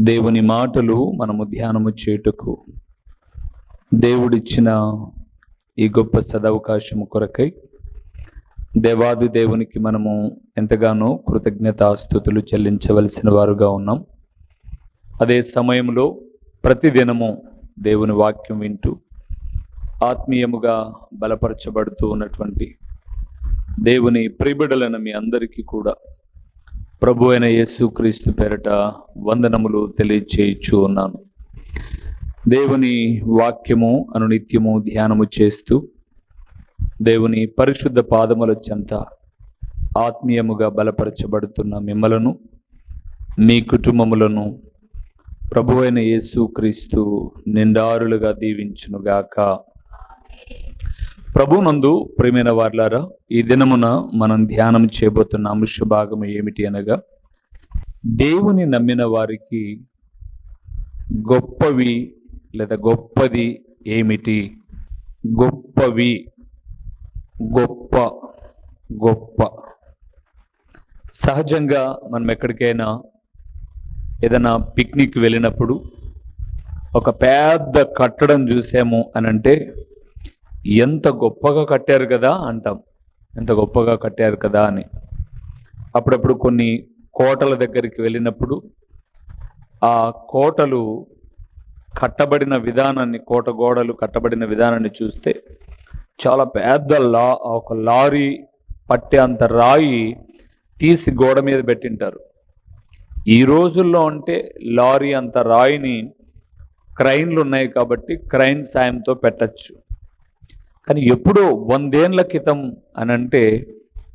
దేవుని మాటలు మనము ధ్యానము చేయుటకు దేవుడిచ్చిన ఈ గొప్ప సదవకాశము కొరకై దేవాది దేవునికి మనము ఎంతగానో కృతజ్ఞతాస్థుతులు చెల్లించవలసిన వారుగా ఉన్నాం. అదే సమయంలో ప్రతిదినము దేవుని వాక్యం వింటూ ఆత్మీయముగా బలపరచబడుతూ ఉన్నటువంటి దేవుని ప్రిబిడలను మీ అందరికీ కూడా ప్రభు అయిన యేసుక్రీస్తు పేరట వందనములు తెలియచేయచ్చు ఉన్నాను. దేవుని వాక్యము అనునిత్యము ధ్యానము చేస్తూ దేవుని పరిశుద్ధ పాదముల చెంత ఆత్మీయముగా బలపరచబడుతున్న మిమ్మలను మీ కుటుంబములను ప్రభు అయిన యేసుక్రీస్తు నిండారులుగా దీవించునుగాక. ప్రభునందు ప్రేమైన వార్లారా ఈ దినమున మనం ధ్యానం చేయబోతున్న అంశ భాగం ఏమిటి అనగా దేవుని నమ్మిన వారికి గొప్పవి లేదా గొప్పది ఏమిటి? గొప్పవి గొప్ప గొప్ప. సహజంగా మనం ఎక్కడికైనా ఏదైనా పిక్నిక్ వెళ్ళినప్పుడు ఒక పెద్ద కట్టడం చూసాము అని అంటే ఎంత గొప్పగా కట్టారు కదా అంటాం. ఎంత గొప్పగా కట్టారు కదా అని. అప్పుడప్పుడు కొన్ని కోటల దగ్గరికి వెళ్ళినప్పుడు ఆ కోటలు కట్టబడిన విధానాన్ని కోట గోడలు కట్టబడిన విధానాన్ని చూస్తే చాలా పెద్ద లా ఒక లారీ పట్టే అంత రాయి తీసి గోడ మీద పెట్టింటారు. ఈ రోజుల్లో అంటే లారీ అంత రాయిని క్రైన్లు ఉన్నాయి కాబట్టి క్రైన్ సాయంతో పెట్టచ్చు. కానీ ఎప్పుడో వందేండ్ల క్రితం అని అంటే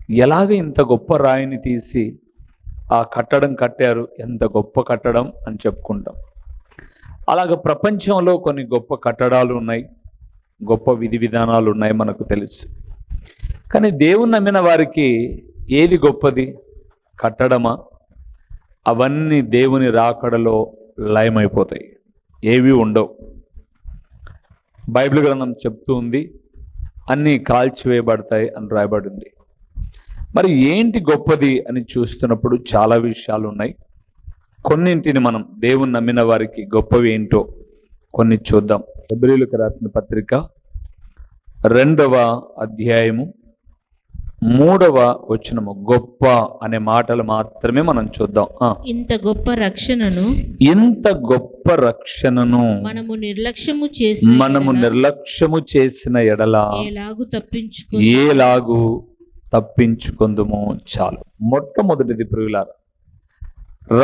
ఎలాగ ఇంత గొప్ప రాయిని తీసి ఆ కట్టడం కట్టారు ఎంత గొప్ప కట్టడం అని చెప్పుకుంటాం. అలాగ ప్రపంచంలో కొన్ని గొప్ప కట్టడాలు ఉన్నాయి గొప్ప విధి విధానాలు ఉన్నాయి మనకు తెలుసు. కానీ దేవుని నమ్మిన వారికి ఏది గొప్పది? కట్టడమా? అవన్నీ దేవుని రాకడలో లయమైపోతాయి. ఏవి ఉండవు. బైబిల్ గ్రంథం చెప్తూ ఉంది అన్నీ కాల్చివేయబడతాయి అని రాయబడింది. మరి ఏంటి గొప్పది అని చూస్తున్నప్పుడు చాలా విషయాలు ఉన్నాయి. కొన్నింటిని మనం దేవుని నమ్మిన వారికి గొప్పవి ఏంటో కొన్ని చూద్దాం. ఫిబ్రిలకు రాసిన పత్రిక రెండవ అధ్యాయము మూడవ వచనము గొప్ప అనే మాటలు మాత్రమే మనం చూద్దాం. ఇంత గొప్ప రక్షణను ఇంత గొప్ప రక్షణను మనము నిర్లక్ష్యము చేసి మనము నిర్లక్ష్యము చేసిన ఎడల ఎలాగు తప్పించుకో ఏలాగు తప్పించుకుందుము చాలు. మొట్టమొదటిది ప్రియులార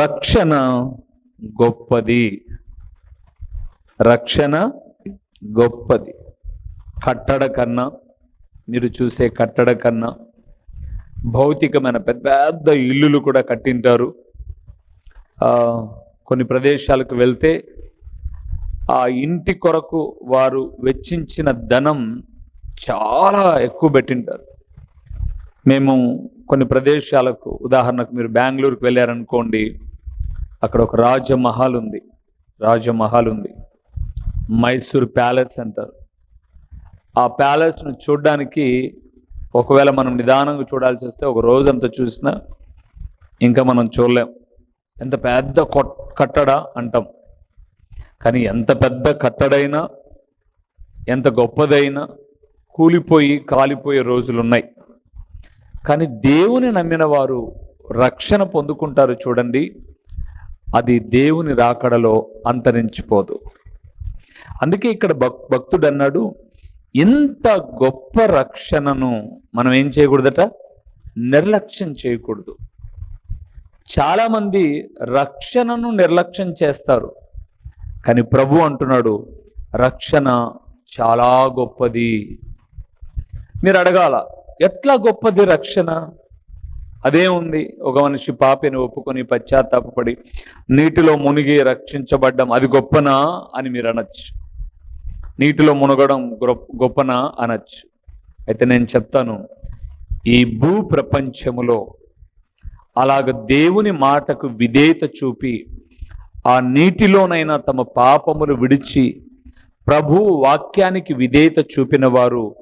రక్షణ గొప్పది. రక్షణ గొప్పది. కట్టడ కన్నా మీరు చూసే కట్టడ కన్నా భౌతికమైన పెద్ద పెద్ద ఇల్లులు కూడా కట్టింటారు. కొన్ని ప్రదేశాలకు వెళ్తే ఆ ఇంటి కొరకు వారు వెచ్చించిన ధనం చాలా ఎక్కువ పెట్టింటారు. మేము కొన్ని ప్రదేశాలకు ఉదాహరణకు మీరు బెంగళూరుకు వెళ్ళారనుకోండి అక్కడ ఒక రాజమహల్ ఉంది. రాజమహల్ ఉంది. మైసూర్ ప్యాలెస్ అంటారు. ఆ ప్యాలెస్ను చూడడానికి ఒకవేళ మనం నిదానంగా చూడాల్సి వస్తే ఒక రోజంతా చూసినా ఇంకా మనం చూడలేం. ఎంత పెద్ద కట్టడ అంటాం. కానీ ఎంత పెద్ద కట్టడైనా ఎంత గొప్పదైనా కూలిపోయి కాలిపోయే రోజులు ఉన్నాయి కానీ దేవుని నమ్మిన వారు రక్షణ పొందుకుంటారు చూడండి. అది దేవుని రాకడలో అంతరించిపోదు. అందుకే ఇక్కడ భక్ భక్తుడు అన్నాడు ఇంత గొప్ప రక్షణను మనం ఏం చేయకూడదట? నిర్లక్ష్యం చేయకూడదు. చాలామంది రక్షణను నిర్లక్ష్యం చేస్తారు. కానీ ప్రభు అంటున్నాడు రక్షణ చాలా గొప్పది. మీరు అడగాల ఎట్లా గొప్పది రక్షణ? అదే ఉంది ఒక మనిషి పాపిని ఒప్పుకొని పశ్చాత్తాపడి నీటిలో మునిగి రక్షించబడ్డం అది గొప్పనా అని మీరు అనొచ్చు. నీటిలో మునగడం గొప్ప అనొచ్చు. అయితే నేను చెప్తాను ఈ భూ ప్రపంచములో అలాగ దేవుని మాటకు విధేయత చూపి ఆ నీటిలోనైనా తమ పాపములు విడిచి ప్రభు వాక్యానికి విధేయత చూపిన వారు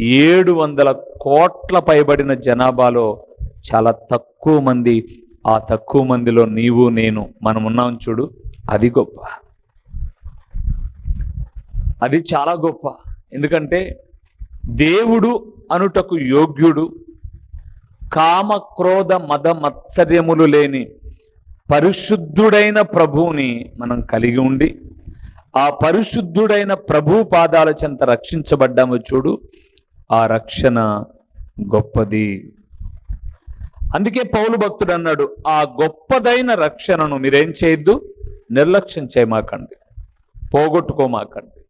ఏడు వందల కోట్ల పైబడిన జనాభాలో చాలా తక్కువ మంది ఆ తక్కువ మందిలో నీవు నేను మనం ఉన్నాం చూడు. అది గొప్ప. అది చాలా గొప్ప. ఎందుకంటే దేవుడు అనుటకు యోగ్యుడు. కామ క్రోధ మద మత్సర్యములు లేని పరిశుద్ధుడైన ప్రభువుని మనం కలిగి ఉండి ఆ పరిశుద్ధుడైన ప్రభు పాదాల చెంత రక్షించబడ్డాము చూడు ఆ రక్షణ గొప్పది. అందుకే పౌలు భక్తుడు అన్నాడు ఆ గొప్పదైన రక్షణను మీరేం చేయొద్దు నిర్లక్ష్యం చేయమాకండి పోగొట్టుకోమాకండి.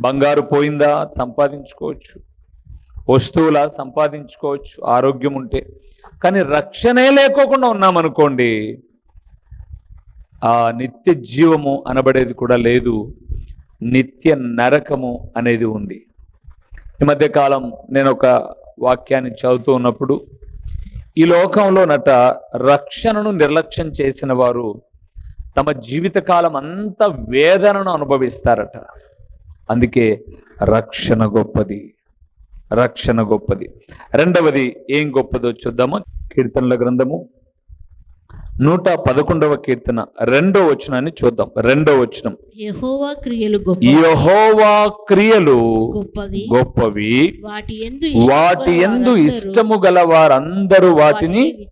బంగారు పోయిందా? సంపాదించుకోవచ్చు. వస్తువులా సంపాదించుకోవచ్చు. ఆరోగ్యం ఉంటే. కానీ రక్షణే లేకోకుండా ఉన్నామనుకోండి ఆ నిత్య జీవము అనబడేది కూడా లేదు. నిత్య నరకము అనేది ఉంది. ఈ మధ్యకాలం నేను ఒక వాక్యాన్ని చదువుతూ ఉన్నప్పుడు ఈ లోకంలో నట రక్షణను నిర్లక్ష్యం చేసిన వారు తమ జీవితకాలం అంతా వేదనను అనుభవిస్తారట. అందుకే రక్షణ గొప్పది. రక్షణ గొప్పది. రెండవది ఏం గొప్పదో చూద్దామా. కీర్తనల గ్రంథము నూట పదకొండవ కీర్తన రెండో వచనాన్ని చూద్దాం. రెండో వచనం. యెహోవా క్రియలు యెహోవా క్రియలు గొప్పవి. వాటి ఎందు ఇష్టము గల వారందరూ వాటిని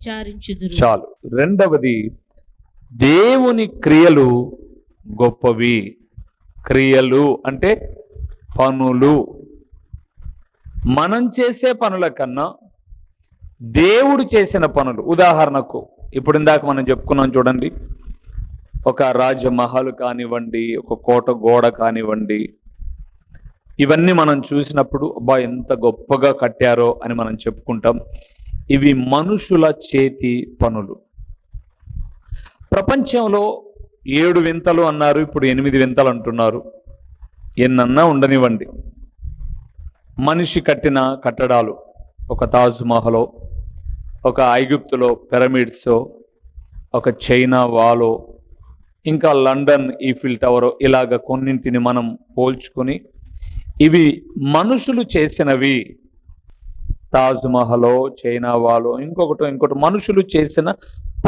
చాలు. రెండవది దేవుని క్రియలు గొప్పవి. క్రియలు అంటే పనులు. మనం చేసే పనుల కన్నా దేవుడు చేసిన పనులు. ఉదాహరణకు ఇప్పుడు ఇందాక మనం చెప్పుకున్నాం చూడండి ఒక రాజమహల్ కానివ్వండి ఒక కోట గోడ కానివ్వండి ఇవన్నీ మనం చూసినప్పుడు అబ్బా ఎంత గొప్పగా కట్టారో అని మనం చెప్పుకుంటాం. ఇవి మనుషుల చేతి పనులు. ప్రపంచంలో ఏడు వింతలు అన్నారు ఇప్పుడు ఎనిమిది వింతలు అంటున్నారు. ఎన్నన్నా ఉండనివ్వండి. మనిషి కట్టిన కట్టడాలు ఒక తాజ్ మహలో ఒక ఐగుప్తులో పిరమిడ్స్ ఒక చైనా వాలో ఇంకా లండన్ ఈఫిల్ టవర్ ఇలాగ కొన్నింటిని మనం పోల్చుకొని ఇవి మనుషులు చేసినవి. తాజ్ మహలో చైనా వాలో ఇంకొకటి ఇంకొకటి మనుషులు చేసిన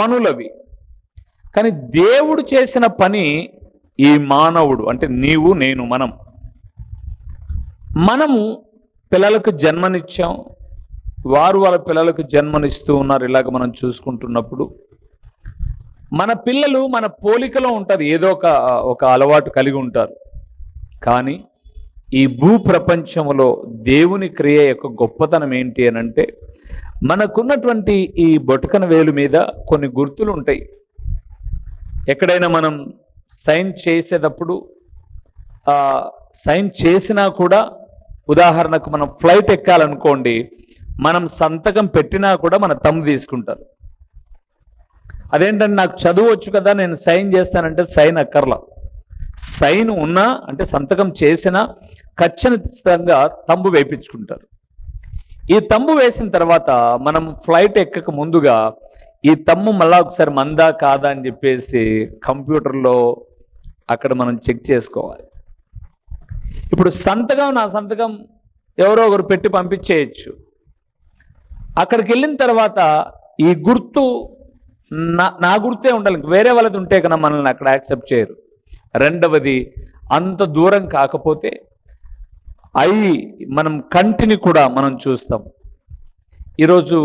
పనులవి. కానీ దేవుడు చేసిన పని ఈ మానవుడు అంటే నీవు నేను మనం. మనము పిల్లలకు జన్మనిచ్చాం. వారు వాళ్ళ పిల్లలకు జన్మనిస్తూ ఉన్నారు ఇలాగ మనం చూసుకుంటున్నప్పుడు. మన పిల్లలు మన పోలికలో ఉంటారు ఏదో ఒక ఒక అలవాటు కలిగి ఉంటారు. కానీ ఈ భూ ప్రపంచంలో దేవుని క్రియ యొక్క గొప్పతనం ఏంటి అని అంటే మనకున్నటువంటి ఈ బొటకన వేలు మీద కొన్ని గుర్తులు ఉంటాయి. ఎక్కడైనా మనం సైన్ చేసేటప్పుడు సైన్ చేసినా కూడా ఉదాహరణకు మనం ఫ్లైట్ ఎక్కాలనుకోండి మనం సంతకం పెట్టినా కూడా మన తమ్ము తీసుకుంటారు. అదేంటంటే నాకు చదువు వచ్చు కదా నేను సైన్ చేస్తానంటే సైన్ అక్కర్లా. సైన్ ఉన్నా అంటే సంతకం చేసినా ఖచ్చితంగా తంబు వేయించుకుంటారు. ఈ తంబు వేసిన తర్వాత మనం ఫ్లైట్ ఎక్కక ముందుగా ఈ తమ్ము మళ్ళా ఒకసారి మందా కాదా అని చెప్పేసి కంప్యూటర్లో అక్కడ మనం చెక్ చేసుకోవాలి. ఇప్పుడు సంతకం నా సంతకం ఎవరో ఒకరు పెట్టి పంపించేయచ్చు. అక్కడికి వెళ్ళిన తర్వాత ఈ గుర్తు నా నా గుర్తే ఉండాలి వేరే వాళ్ళది ఉంటే కన్నా మనల్ని అక్కడ యాక్సెప్ట్ చేయరు. రెండవది అంత దూరం కాకపోతే అయి మనం కంటిని కూడా మనం చూస్తాం. ఈరోజు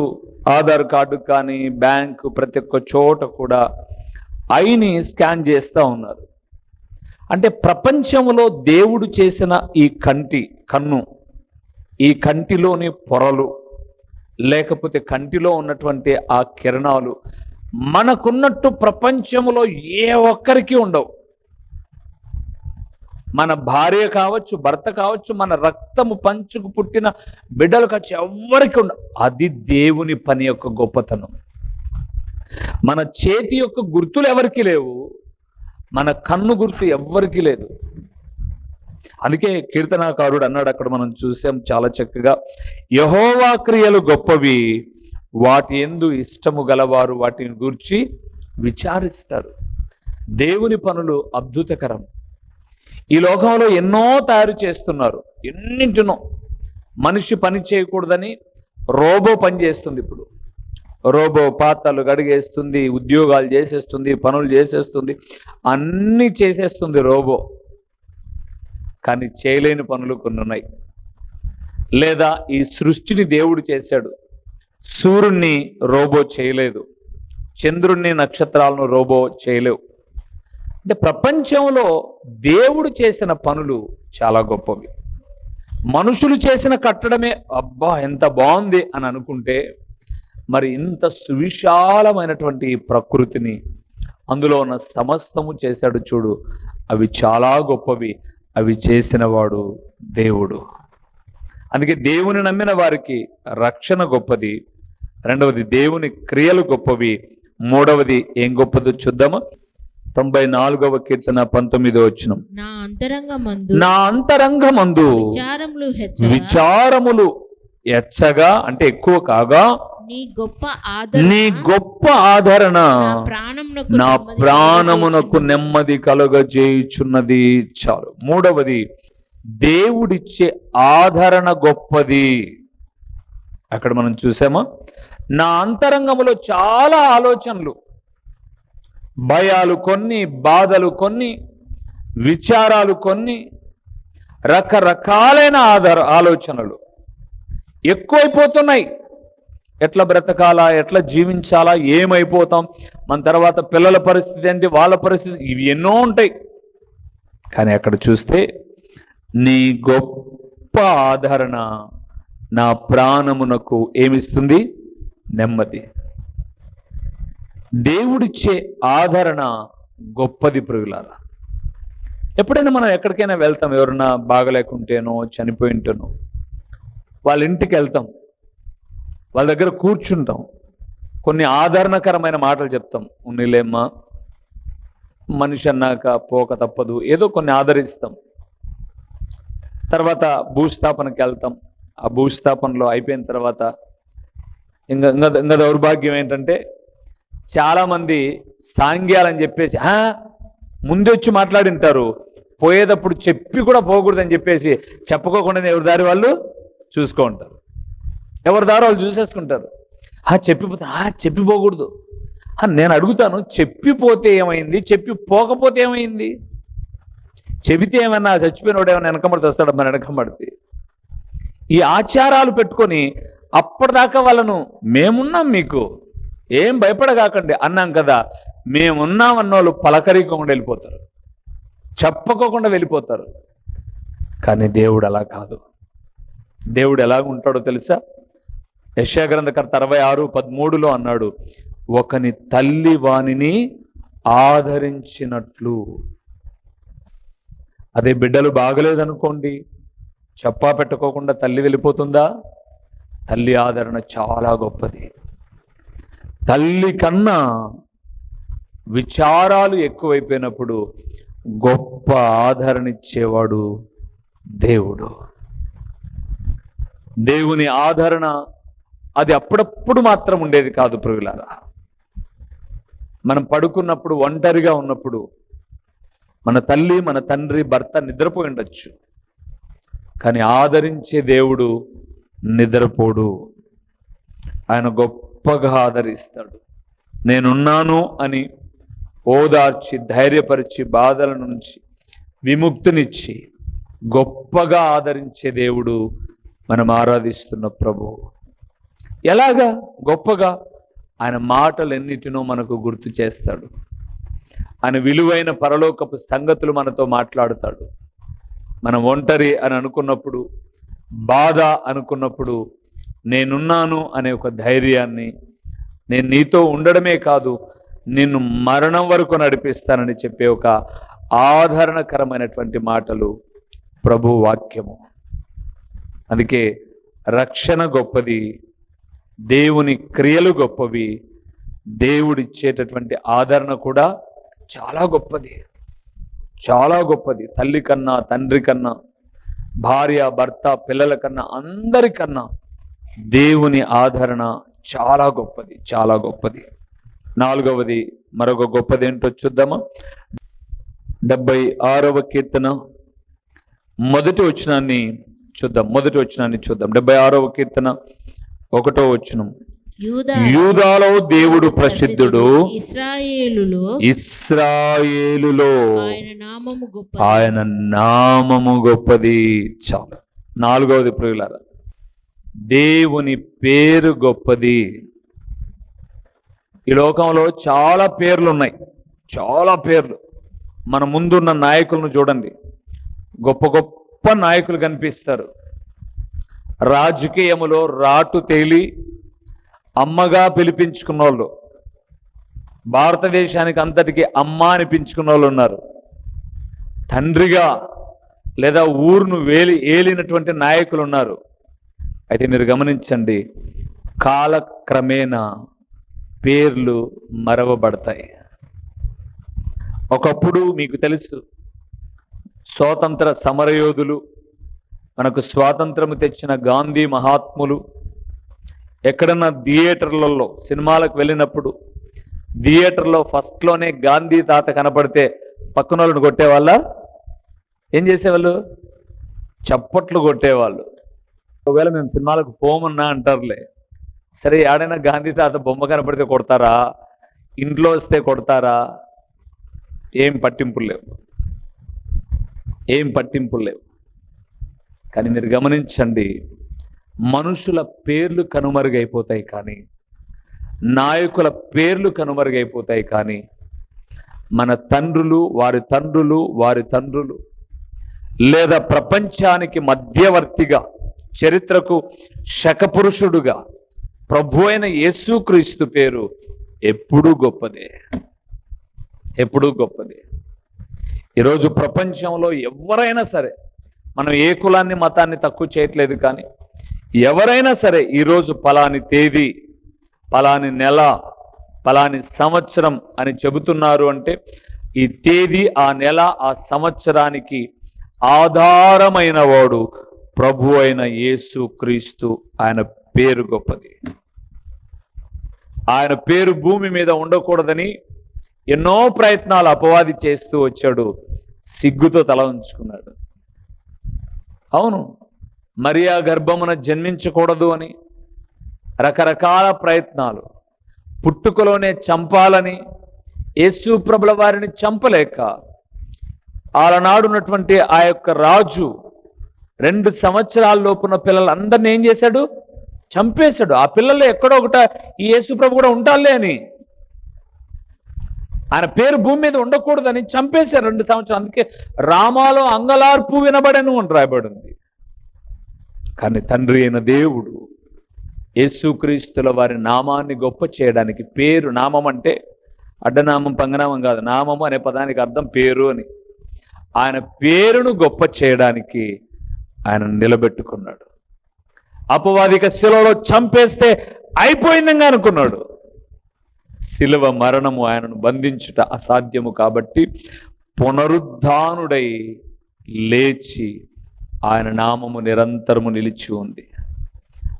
ఆధార్ కార్డు కానీ బ్యాంకు ప్రతి ఒక్క చోట కూడా ఐని స్కాన్ చేస్తూ ఉన్నారు. అంటే ప్రపంచంలో దేవుడు చేసిన ఈ కంటి కన్ను ఈ కంటిలోని పొరలు లేకపోతే కంటిలో ఉన్నటువంటి ఆ కిరణాలు మనకున్నట్టు ప్రపంచంలో ఏ ఒక్కరికి ఉండవు. మన భార్య కావచ్చు భర్త కావచ్చు మన రక్తము పంచుకు పుట్టిన బిడ్డలు కావచ్చు ఎవరికి ఉండ అది దేవుని పని యొక్క గొప్పతనం. మన చేతి యొక్క గుర్తులు ఎవరికి లేవు మన కన్ను గుర్తు ఎవ్వరికి లేదు. అందుకే కీర్తనాకారుడు అన్నాడు అక్కడ మనం చూసాం చాలా చక్కగా యహోవా క్రియలు గొప్పవి వాటి ఎందు ఇష్టము గలవారు వాటిని గూర్చి విచారిస్తారు. దేవుని పనులు అద్భుతకరం. ఈ లోకంలో ఎన్నో తయారు చేస్తున్నారు. ఎన్నింటినో. మనిషి పని చేయకూడదని రోబో పని చేస్తుంది ఇప్పుడు. రోబో పాత్రలు గడిగేస్తుంది ఉద్యోగాలు చేసేస్తుంది పనులు చేసేస్తుంది అన్నీ చేసేస్తుంది రోబో. కానీ చేయలేని పనులు కొన్ని ఉన్నాయి. లేదా ఈ సృష్టిని దేవుడు చేశాడు. సూర్యుణ్ణి రోబో చేయలేదు. చంద్రుణ్ణి నక్షత్రాలను రోబో చేయలేవు. అంటే ప్రపంచంలో దేవుడు చేసిన పనులు చాలా గొప్పవి. మనుషులు చేసిన కట్టడమే అబ్బా ఎంత బాగుంది అని అనుకుంటే మరి ఇంత సువిశాలమైనటువంటి ప్రకృతిని అందులో ఉన్న సమస్తము చేశాడు చూడు. అవి చాలా గొప్పవి. అవి చేసినవాడు దేవుడు. అందుకే దేవుని నమ్మిన వారికి రక్షణ గొప్పది. రెండవది దేవుని క్రియలు గొప్పవి. మూడవది ఏం గొప్పదో చూద్దామా. తొంభై నాలుగవ కీర్తన పంతొమ్మిదో వచ్చిన నా అంతరంగ మందు నా అంతరంగమందు విచారములు విచారములు ఎచ్చగా అంటే ఎక్కువ కాగా నీ గొప్ప ఆదరణ నీ గొప్ప ఆదరణ నా ప్రాణమునకు నెమ్మది కలుగజేయుచున్నది. నెమ్మది కలుగజేయుచున్నది. చాలు. మూడవది దేవుడిచ్చే ఆదరణ గొప్పది. అక్కడ మనం చూసామా? నా అంతరంగములో చాలా ఆలోచనలు. భయాలు కొన్ని బాధలు కొన్ని విచారాలు కొన్ని రకరకాలైన ఆధార ఆలోచనలు ఎక్కువైపోతున్నాయి. ఎట్లా బ్రతకాలా ఎట్లా జీవించాలా ఏమైపోతాం మన తర్వాత పిల్లల పరిస్థితి ఏంటి వాళ్ళ పరిస్థితి ఇవి ఎన్నో ఉంటాయి. కానీ అక్కడ చూస్తే నీ గొప్ప ఆదరణ నా ప్రాణమునకు ఏమిస్తుంది? నెమ్మది. దేవుడిచ్చే ఆదరణ గొప్పది ప్రియులారా. ఎప్పుడైనా మనం ఎక్కడికైనా వెళ్తాం ఎవరన్నా బాగలేకుంటేనో చనిపోయింటేనో వాళ్ళ ఇంటికి వెళ్తాం వాళ్ళ దగ్గర కూర్చుంటాం కొన్ని ఆదరణకరమైన మాటలు చెప్తాం. ఉన్నిలేమ్మా మనిషి అన్నాక పోక తప్పదు. ఏదో కొన్ని ఆదరిస్తాం. తర్వాత భూస్థాపనకి వెళ్తాం. ఆ భూస్థాపనలో అయిపోయిన తర్వాత ఇంకా ఇంకా ఇంకా దౌర్భాగ్యం ఏంటంటే చాలామంది సాంగ్యాలని చెప్పేసి ముందొచ్చి మాట్లాడింటారు పోయేటప్పుడు చెప్పి కూడా పోకూడదని చెప్పేసి చెప్పుకోకుండానే ఎవరి దారి వాళ్ళు చూసుకో ఉంటారు. ఎవరి దారి వాళ్ళు చూసేసుకుంటారు. ఆ చెప్పిపోతే ఆ చెప్పిపోకూడదు. నేను అడుగుతాను చెప్పిపోతే ఏమైంది? చెప్పి పోకపోతే ఏమైంది? చెబితే ఏమన్నా చచ్చిపోయినోడు ఏమైనా వెనకబడితే వస్తాడు? మన వెనకబడితే. ఈ ఆచారాలు పెట్టుకొని అప్పటిదాకా వాళ్ళను మేమున్నాం మీకు. ఏం భయపడగాకండి అన్నాం కదా. మేమున్నామన్న వాళ్ళు పలకరీకుండా వెళ్ళిపోతారు. చెప్పకోకుండా వెళ్ళిపోతారు. కానీ దేవుడు అలా కాదు. దేవుడు ఎలా ఉంటాడో తెలుసా? యశాగ్రంథకర్త అరవై ఆరు పదమూడులో అన్నాడు ఒకని తల్లి వానిని ఆదరించినట్లు. అదే బిడ్డలు బాగలేదనుకోండి చెప్పా పెట్టుకోకుండా తల్లి వెళ్ళిపోతుందా? తల్లి ఆదరణ చాలా గొప్పది. తల్లి కన్నా విచారాలు ఎక్కువైపోయినప్పుడు గొప్ప ఆదరణ ఇచ్చేవాడు దేవుడు. దేవుని ఆదరణ అది అప్పుడప్పుడు మాత్రం ఉండేది కాదు ప్రియులారా. మనం పడుకున్నప్పుడు ఒంటరిగా ఉన్నప్పుడు మన తల్లి మన తండ్రి భర్త నిద్రపోయి ఉండొచ్చు. కానీ ఆదరించే దేవుడు నిద్రపోడు. ఆయన గొప్ప గొప్పగా ఆదరిస్తాడు. నేనున్నాను అని ఓదార్చి ధైర్యపరిచి బాధల నుంచి విముక్తినిచ్చి గొప్పగా ఆదరించే దేవుడు మనం ఆరాధిస్తున్న ప్రభువు ఎలాగా? గొప్పగా ఆయన మాటలు ఎన్నిటినో మనకు గుర్తు చేస్తాడు. ఆయన విలువైన పరలోకపు సంగతులు మనతో మాట్లాడుతాడు. మనం ఒంటరి అని అనుకున్నప్పుడు బాధ అనుకున్నప్పుడు నేనున్నాను అనే ఒక ధైర్యాన్ని నేను నీతో ఉండడమే కాదు నిన్ను మరణం వరకు నడిపిస్తానని చెప్పే ఒక ఆదరణకరమైనటువంటి మాటలు ప్రభు వాక్యము. అందుకే రక్షణ గొప్పది దేవుని క్రియలు గొప్పవి దేవుడిచ్చేటటువంటి ఆదరణ కూడా చాలా గొప్పది. చాలా గొప్పది. తల్లి కన్నా తండ్రి కన్నా భార్య భర్త పిల్లల కన్నా అందరికన్నా దేవుని ఆదరణ చాలా గొప్పది చాలా గొప్పది. నాలుగవది మరొక గొప్పది ఏంటో చూద్దామా? డెబ్బై ఆరవ కీర్తన. మొదటి వచనాన్ని చూద్దాం మొదటి వచనాన్ని చూద్దాం. డెబ్బై ఆరవ కీర్తన ఒకటో వచనం. యూదా యూదాలో దేవుడు ప్రసిద్ధుడు ఇస్రాయేలులో ఆయన నామము గొప్పది. చాలు. నాలుగవది ప్రియులారా దేవుని పేరు గొప్పది. ఈ లోకంలో చాలా పేర్లు ఉన్నాయి చాలా పేర్లు. మన ముందున్న నాయకులను చూడండి. గొప్ప గొప్ప నాయకులు కనిపిస్తారు. రాజకీయములో రాటు తేలి అమ్మగా పిలిపించుకున్న వాళ్ళు భారతదేశానికి అంతటికి అమ్మ అనిపించుకున్న వాళ్ళు ఉన్నారు. తండ్రిగా లేదా ఊరును వేలి ఏలినటువంటి నాయకులు ఉన్నారు. అయితే మీరు గమనించండి కాలక్రమేణా పేర్లు మరవబడతాయి. ఒకప్పుడు మీకు తెలుసు స్వాతంత్ర సమరయోధులు మనకు స్వాతంత్రము తెచ్చిన గాంధీ మహాత్ములు ఎక్కడన్నా థియేటర్లలో సినిమాలకు వెళ్ళినప్పుడు థియేటర్లో ఫస్ట్లోనే గాంధీ తాత కనపడితే పక్కన వాళ్ళని కొట్టేవాళ్ళ? ఏం చేసేవాళ్ళు? చప్పట్లు కొట్టేవాళ్ళు. ఒకవేళ మేము సినిమాలకు పోమన్నా అంటారులే. సరే ఆడైనా గాంధీ తాత బొమ్మ కనపడితే కొడతారా? ఇంట్లో వస్తే కొడతారా? ఏం పట్టింపులు లేవు. ఏం పట్టింపులు లేవు. కానీ మీరు గమనించండి మనుషుల పేర్లు కనుమరుగైపోతాయి కానీ నాయకుల పేర్లు కనుమరుగైపోతాయి కానీ మన తండ్రులు వారి తండ్రులు వారి తండ్రులు లేదా ప్రపంచానికి మధ్యవర్తిగా చరిత్రకు శకపురుషుడుగా ప్రభు అయిన యేసుక్రీస్తు పేరు ఎప్పుడూ గొప్పదే. ఎప్పుడూ గొప్పదే. ఈరోజు ప్రపంచంలో ఎవరైనా సరే మనం ఏ కులాన్ని మతాన్ని తక్కువ చేయట్లేదు కానీ ఎవరైనా సరే ఈరోజు పలాని తేదీ పలాని నెల పలాని సంవత్సరం అని చెబుతున్నారు అంటే ఈ తేదీ ఆ నెల ఆ సంవత్సరానికి ఆధారమైన వాడు ప్రభు అయిన యేసు క్రీస్తు ఆయన పేరు గొప్పది. ఆయన పేరు భూమి మీద ఉండకూడదని ఎన్నో ప్రయత్నాలు అపవాది చేస్తూ వచ్చాడు. సిగ్గుతో తల ఉంచుకున్నాడు. అవును మరియా గర్భమున జన్మించకూడదు అని రకరకాల ప్రయత్నాలు పుట్టుకలోనే చంపాలని యేసు ప్రభుల వారిని చంపలేక ఆలనాడున్నటువంటి ఆ యొక్క రాజు రెండు సంవత్సరాల లోపున్న పిల్లలందరినీ ఏం చేశాడు? చంపేశాడు. ఆ పిల్లలు ఎక్కడో ఒకట ఈ యేసుప్రభు కూడా ఉండాలి అని. ఆయన పేరు భూమి మీద ఉండకూడదని చంపేశారు రెండు సంవత్సరాలు. అందుకే రామాలో అంగలార్పు వినబడను అని రాయబడింది. కానీ తండ్రి అయిన దేవుడు యేసుక్రీస్తుల వారి నామాన్ని గొప్ప చేయడానికి పేరు నామం అంటే అడ్డనామం పంగనామం కాదు నామము అనే పదానికి అర్థం పేరు అని. ఆయన పేరును గొప్ప చేయడానికి ఆయన నిలబెట్టుకున్నాడు. అపవాదిక శిలలో చంపేస్తే అయిపోయిందంగా అనుకున్నాడు. శిలువ మరణము ఆయనను బంధించుట అసాధ్యము కాబట్టి పునరుద్ధానుడై లేచి ఆయన నామము నిరంతరము నిలిచి ఉంది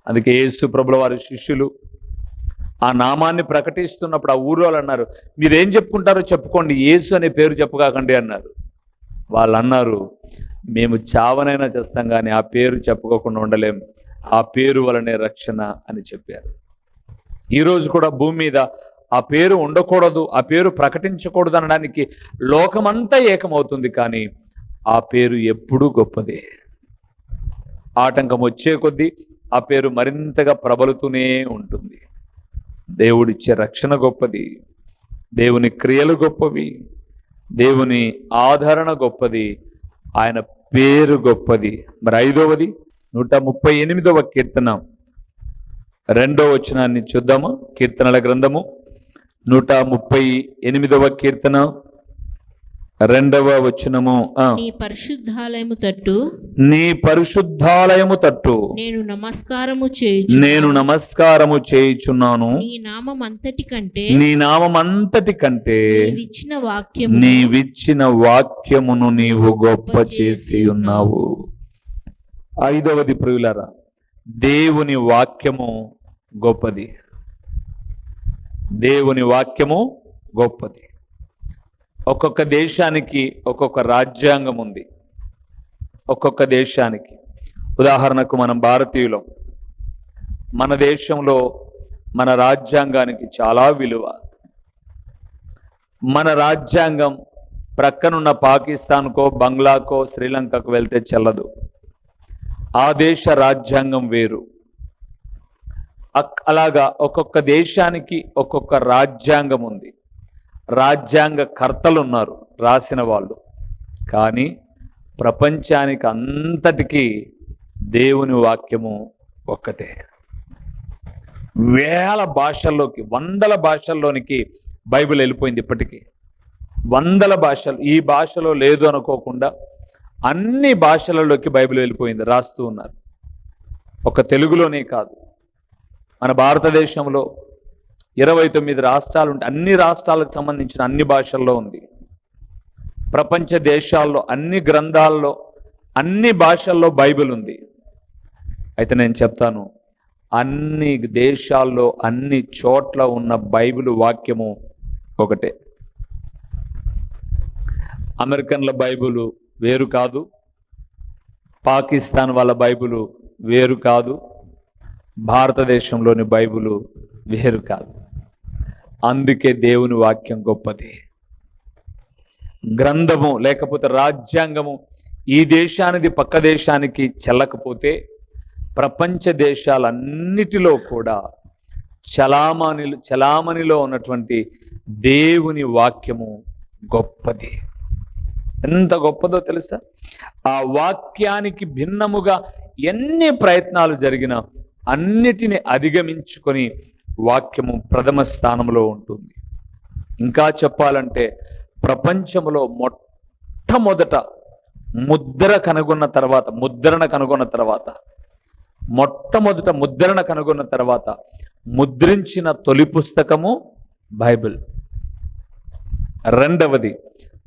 అందుకే యేసు ప్రభుల వారి శిష్యులు ఆ నామాన్ని ప్రకటిస్తున్నప్పుడు ఆ ఊరు వాళ్ళు అన్నారు మీరేం చెప్పుకుంటారో చెప్పుకోండి యేసు అనే పేరు చెప్పగాకండి అన్నారు. వాళ్ళు అన్నారు మేము చావనైనా చేస్తాం కానీ ఆ పేరు చెప్పుకోకుండా ఉండలేం. ఆ పేరు వలనే రక్షణ అని చెప్పారు. ఈరోజు కూడా భూమి మీద ఆ పేరు ఉండకూడదు ఆ పేరు ప్రకటించకూడదు అనడానికి లోకమంతా ఏకమవుతుంది కానీ ఆ పేరు ఎప్పుడూ గొప్పదే. ఆటంకం వచ్చే కొద్దీ ఆ పేరు మరింతగా ప్రబలుతూనే ఉంటుంది. దేవుడిచ్చే రక్షణ గొప్పది దేవుని క్రియలు గొప్పవి దేవుని ఆదరణ గొప్పది ఆయన పేరు గొప్పది. మరి ఐదవది నూట ముప్పై ఎనిమిదవ కీర్తన. రెండో వచనాన్ని చూద్దాము? కీర్తనల గ్రంథము నూట ముప్పై ఎనిమిదవ కీర్తన. రెండవ వచనము. నీ పరిశుద్ధాలయము తట్టు. నీ పరిశుద్ధాలయము తట్టు. నేను నమస్కారము చేయుచు నేను నమస్కారము చేయుచున్నాను. నీ నామం అంతటి కంటే నీ నామంతటి కంటే నీవిచ్చిన వాక్యము నీవిచ్చిన వాక్యమును నీవు గొప్ప చేసి ఉన్నావు. ఐదవది ప్రియులరా దేవుని వాక్యము గొప్పది. దేవుని వాక్యము గొప్పది. ఒక్కొక్క దేశానికి ఒక్కొక్క రాజ్యాంగం ఉంది. ఒక్కొక్క దేశానికి. ఉదాహరణకు మనం భారతీయులం. మన దేశంలో మన రాజ్యాంగానికి చాలా విలువ. మన రాజ్యాంగం ప్రక్కనున్న పాకిస్తాన్కో బంగ్లాకో శ్రీలంకకు వెళ్తే చెల్లదు. ఆ దేశ రాజ్యాంగం వేరు. అక్- అలాగా ఒక్కొక్క దేశానికి ఒక్కొక్క రాజ్యాంగం ఉంది. రాజ్యాంగ కర్తలు ఉన్నారు రాసిన వాళ్ళు. కానీ ప్రపంచానికి అంతటికీ దేవుని వాక్యము ఒక్కటే. వేల భాషల్లోకి వందల భాషల్లోనికి బైబిల్ వెళ్ళిపోయింది ఇప్పటికీ. వందల భాషలు ఈ భాషలో లేదు అనుకోకుండా అన్ని భాషలలోకి బైబిల్ వెళ్ళిపోయింది రాస్తూ ఉన్నారు. ఒక తెలుగులోనే కాదు. మన భారతదేశంలో ఇరవై తొమ్మిది రాష్ట్రాలు ఉంటే అన్ని రాష్ట్రాలకు సంబంధించిన అన్ని భాషల్లో ఉంది. ప్రపంచ దేశాల్లో అన్ని గ్రంథాల్లో అన్ని భాషల్లో బైబిల్ ఉంది. అయితే నేను చెప్తాను అన్ని దేశాల్లో అన్ని చోట్ల ఉన్న బైబిల్ వాక్యము ఒకటే. అమెరికన్ల బైబిల్ వేరు కాదు పాకిస్తాన్ వాళ్ళ బైబిల్ వేరు కాదు భారతదేశంలోని బైబిల్ వేరు కాదు. అందుకే దేవుని వాక్యం గొప్పది. గ్రంథము లేకపోతే రాజ్యాంగము ఈ దేశానిది పక్క దేశానికి చెల్లకపోతే ప్రపంచ దేశాలన్నిటిలో కూడా చలామణి చలామణిలో ఉన్నటువంటి దేవుని వాక్యము గొప్పది. ఎంత గొప్పదో తెలుసా? ఆ వాక్యానికి భిన్నముగా ఎన్ని ప్రయత్నాలు జరిగినా అన్నిటిని అధిగమించుకొని వాక్యము ప్రథమ స్థానంలో ఉంటుంది. ఇంకా చెప్పాలంటే ప్రపంచంలో మొట్టమొదట ముద్ర కనుగొన్న తర్వాత ముద్రణ కనుగొన్న తర్వాత మొట్టమొదట ముద్రణ కనుగొన్న తర్వాత ముద్రించిన తొలి పుస్తకము బైబిల్. రెండవది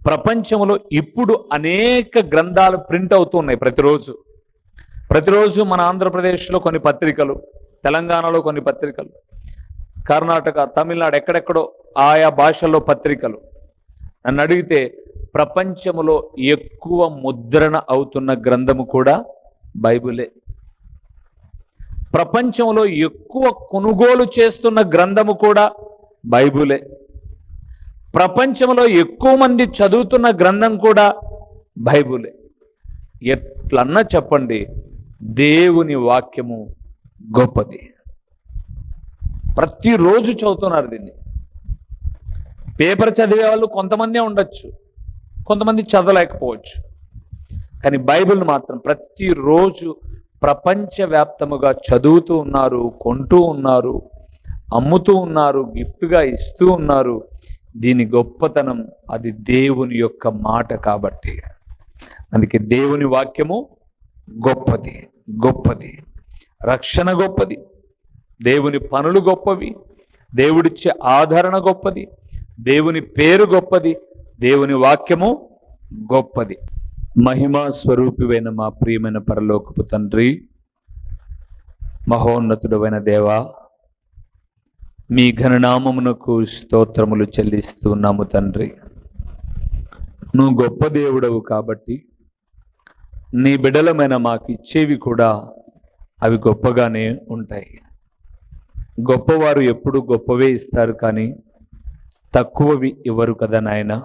ప్రపంచంలో ఇప్పుడు అనేక గ్రంథాలు ప్రింట్ అవుతున్నాయి ప్రతిరోజు. ప్రతిరోజు మన ఆంధ్రప్రదేశ్లో కొన్ని పత్రికలు తెలంగాణలో కొన్ని పత్రికలు కర్ణాటక తమిళనాడు ఎక్కడెక్కడో ఆయా భాషల్లో పత్రికలు. నన్ను అడిగితే ప్రపంచంలో ఎక్కువ ముద్రణ అవుతున్న గ్రంథము కూడా బైబులే. ప్రపంచంలో ఎక్కువ కొనుగోలు చేస్తున్న గ్రంథము కూడా బైబులే. ప్రపంచంలో ఎక్కువ మంది చదువుతున్న గ్రంథం కూడా బైబులే. ఎట్లన్నా చెప్పండి దేవుని వాక్యము గొప్పది. ప్రతిరోజు చదువుతున్నారు దీన్ని. పేపర్ చదివే వాళ్ళు కొంతమందే ఉండొచ్చు. కొంతమంది చదవలేకపోవచ్చు. కానీ బైబిల్ మాత్రం ప్రతిరోజు ప్రపంచవ్యాప్తముగా చదువుతూ ఉన్నారు కొంటూ ఉన్నారు అమ్ముతూ ఉన్నారు గిఫ్ట్గా ఇస్తూ ఉన్నారు. దీని గొప్పతనం అది దేవుని యొక్క మాట కాబట్టి. అందుకే దేవుని వాక్యము గొప్పది గొప్పది రక్షణ గొప్పది. దేవుని పనులు గొప్పవి దేవుడిచ్చే ఆదరణ గొప్పది దేవుని పేరు గొప్పది దేవుని వాక్యము గొప్పది. మహిమా స్వరూపివైన మా ప్రియమైన పరలోకపు తండ్రి మహోన్నతుడమైన దేవా మీ ఘననామమునకు స్తోత్రములు చెల్లిస్తున్నాము తండ్రి. నువ్వు గొప్ప దేవుడవు కాబట్టి నీ బిడలమైన మాకు ఇచ్చేవి కూడా అవి గొప్పగానే ఉంటాయి. గొప్పవారు ఎప్పుడు గొప్పవే ఇస్తారు కానీ తక్కువవి ఇవ్వరు కదా నాయన?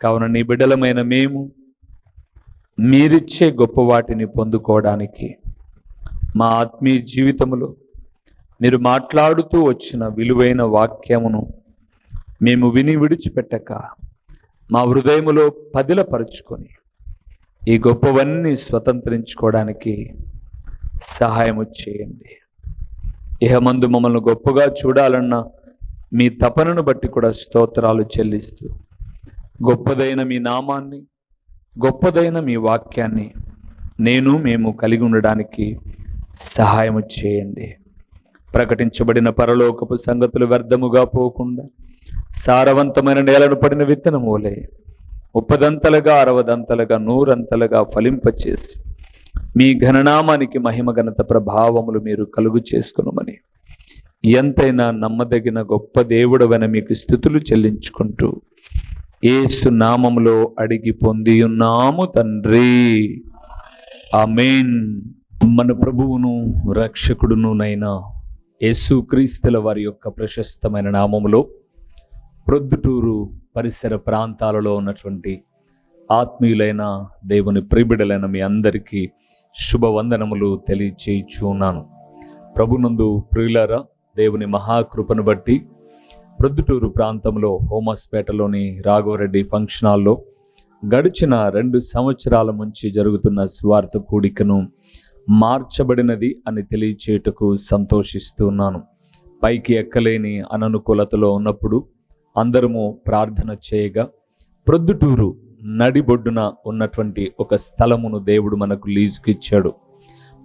కావున నీ బిడ్డలమైన మేము మీరిచ్చే గొప్ప వాటిని పొందుకోవడానికి మా ఆత్మీయ జీవితములో మీరు మాట్లాడుతూ వచ్చిన విలువైన వాక్యమును మేము విని విడిచిపెట్టక మా హృదయములో పదిలపరుచుకొని ఈ గొప్పవన్నీ స్వతంత్రించుకోవడానికి సహాయము చేయండి. ఇహమందు మమ్మల్ని గొప్పగా చూడాలన్న మీ తపనను బట్టి కూడా స్తోత్రాలు చెల్లిస్తూ గొప్పదైన మీ నామాన్ని గొప్పదైన మీ వాక్యాన్ని నేను మేము కలిగి ఉండడానికి సహాయము చేయండి. ప్రకటించబడిన పరలోకపు సంగతులు వ్యర్థముగా పోకుండా సారవంతమైన నేలను పడిన విత్తనమూలే ముప్పదంతలుగా అరవదంతలుగా నూరంతలుగా ఫలింపచేసి మీ ఘననామానికి మహిమ ఘనత ప్రభావములు మీరు కలుగు చేసుకునమని. ఎంతైనా నమ్మదగిన గొప్ప దేవుడవని మీకు స్థుతులు చెల్లించుకుంటూ ఏసు నామములో అడిగి పొంది ఉన్నాము తండ్రి. మెయిన్ మన ప్రభువును రక్షకుడునునైనా యేసు క్రీస్తుల వారి యొక్క ప్రశస్తమైన నామములో ప్రొద్దుటూరు పరిసర ప్రాంతాలలో ఉన్నటువంటి ఆత్మీయులైన దేవుని ప్రిబిడలైన మీ అందరికీ శుభవందనములు తెలియచేయుచున్నాను. ప్రభునందు ప్రియులారా దేవుని మహాకృపను బట్టి ప్రొద్దుటూరు ప్రాంతంలో హోమస్పేటలోని రాఘవరెడ్డి ఫంక్షన్ హాల్లో గడిచిన రెండు సంవత్సరాల నుంచి జరుగుతున్న స్వార్థ కూడికను మార్చబడినది అని తెలియచేయుటకు సంతోషిస్తున్నాను. పైకి ఎక్కలేని అననుకూలతలో ఉన్నప్పుడు అందరము ప్రార్థన చేయగా ప్రొద్దుటూరు నడిబొడ్డున ఉన్నటువంటి ఒక స్థలమును దేవుడు మనకు లీజుకి ఇచ్చాడు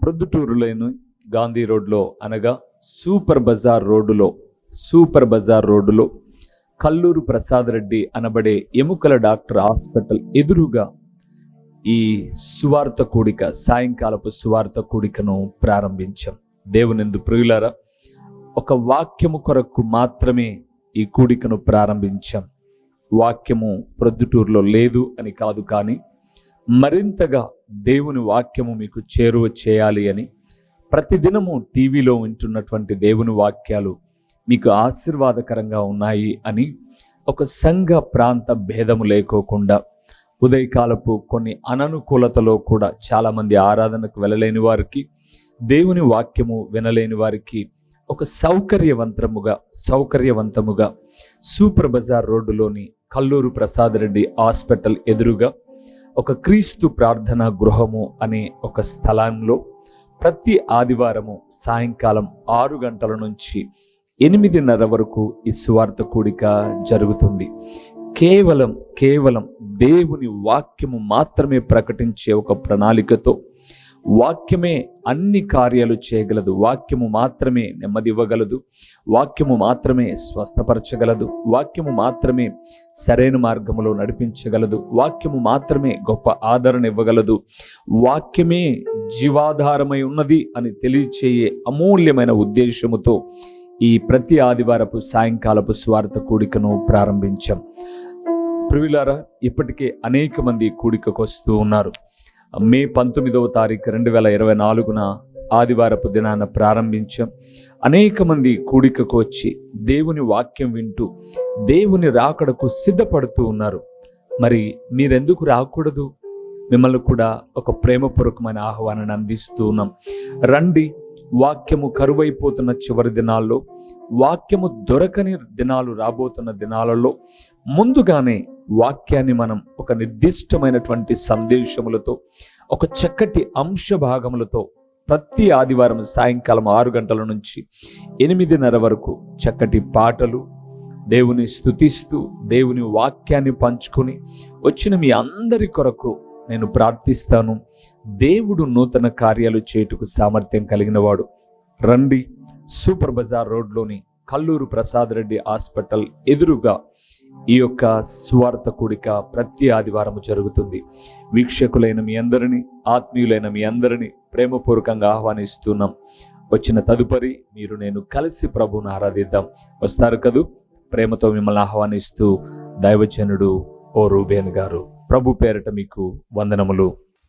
ప్రొద్దుటూరులోని గాంధీ రోడ్లో అనగా సూపర్ బజార్ రోడ్డులో సూపర్ బజార్ రోడ్డులో కల్లూరు ప్రసాద్ రెడ్డి అనబడే ఎముకల డాక్టర్ హాస్పిటల్ ఎదురుగా ఈ సువార్త కూడిక సాయంకాలపు సువార్త కూడికను ప్రారంభించాం. దేవునిందు ప్రియులారా ఒక వాక్యము కొరకు మాత్రమే ఈ కూడికను ప్రారంభించాం. వాక్యము ప్రొద్దుటూరులో లేదు అని కాదు కానీ మరింతగా దేవుని వాక్యము మీకు చేరువ చేయాలి అని ప్రతిదినము టీవీలో ఉంటున్నటువంటి దేవుని వాక్యాలు మీకు ఆశీర్వాదకరంగా ఉన్నాయి అని ఒక సంఘ ప్రాంత భేదము లేకోకుండా ఉదయకాలపు కొన్ని అననుకూలతలో కూడా చాలామంది ఆరాధనకు వెళ్ళలేని వారికి దేవుని వాక్యము వినలేని వారికి ఒక సౌకర్యవంతముగా సౌకర్యవంతముగా సూపర్ బజార్ రోడ్డులోని కల్లూరు ప్రసాద్ రెడ్డి హాస్పిటల్ ఎదురుగా ఒక క్రీస్తు ప్రార్థనా గృహము అనే ఒక స్థలంలో ప్రతి ఆదివారము సాయంకాలం ఆరు గంటల నుంచి ఎనిమిదిన్నర వరకు ఈ సువార్త కూడిక జరుగుతుంది. కేవలం కేవలం దేవుని వాక్యము మాత్రమే ప్రకటించే ఒక ప్రణాళికతో వాక్యమే అన్ని కార్యాలు చేయగలదు. వాక్యము మాత్రమే నెమ్మది ఇవ్వగలదు వాక్యము మాత్రమే స్వస్థపరచగలదు. వాక్యము మాత్రమే సరైన మార్గములో నడిపించగలదు. వాక్యము మాత్రమే గొప్ప ఆదరణ ఇవ్వగలదు. వాక్యమే జీవాధారమై ఉన్నది అని తెలియచేయే అమూల్యమైన ఉద్దేశముతో ఈ ప్రతి ఆదివారపు సాయంకాలపు స్వార్థ కూడికను ప్రారంభించాం. ప్రివిలారా ఇప్పటికే అనేక మంది కూడికకు వస్తూ ఉన్నారు. మే పంతొమ్మిదవ తారీఖు రెండు వేల ఇరవై నాలుగున ఆదివారపు దినాన ప్రారంభించాం. అనేక మంది కూడికకు వచ్చి దేవుని వాక్యం వింటూ దేవుని రాకడకు సిద్ధపడుతూ ఉన్నారు. మరి మీరెందుకు రాకూడదు? మిమ్మల్ని కూడా ఒక ప్రేమపూర్వకమైన ఆహ్వానాన్ని అందిస్తూ ఉన్నాం. రండి వాక్యము కరువైపోతున్న చివరి దినాల్లో వాక్యము దొరకని దినాలు రాబోతున్న దినాలలో ముందుగానే వాక్యాన్ని మనం ఒక నిర్దిష్టమైనటువంటి సందేశములతో ఒక చక్కటి అంశ భాగములతో ప్రతి ఆదివారం సాయంకాలం ఆరు గంటల నుంచి ఎనిమిదిన్నర వరకు చక్కటి పాటలు దేవుని స్తుతిస్తూ దేవుని వాక్యాన్ని పంచుకొని వచ్చిన మీ అందరి కొరకు నేను ప్రార్థిస్తాను. దేవుడు నూతన కార్యాలు చేయుటకు సామర్థ్యం కలిగిన వాడు రండి సూపర్ బజార్ రోడ్లోని కల్లూరు ప్రసాద్ రెడ్డి హాస్పిటల్ ఎదురుగా ఈ యొక్క స్వార్థ కూడిక ప్రతి ఆదివారం జరుగుతుంది. వీక్షకులైన మీ అందరినీ ఆత్మీయులైన మీ అందరినీ ప్రేమపూర్వకంగా ఆహ్వానిస్తున్నాం. వచ్చిన తదుపరి మీరు నేను కలిసి ప్రభువును ఆరాధిద్దాం. వస్తారు కదూ? ప్రేమతో మిమ్మల్ని ఆహ్వానిస్తూ దైవజనుడు ఓ రూబేన్ గారు. ప్రభు పేరట మీకు వందనములు.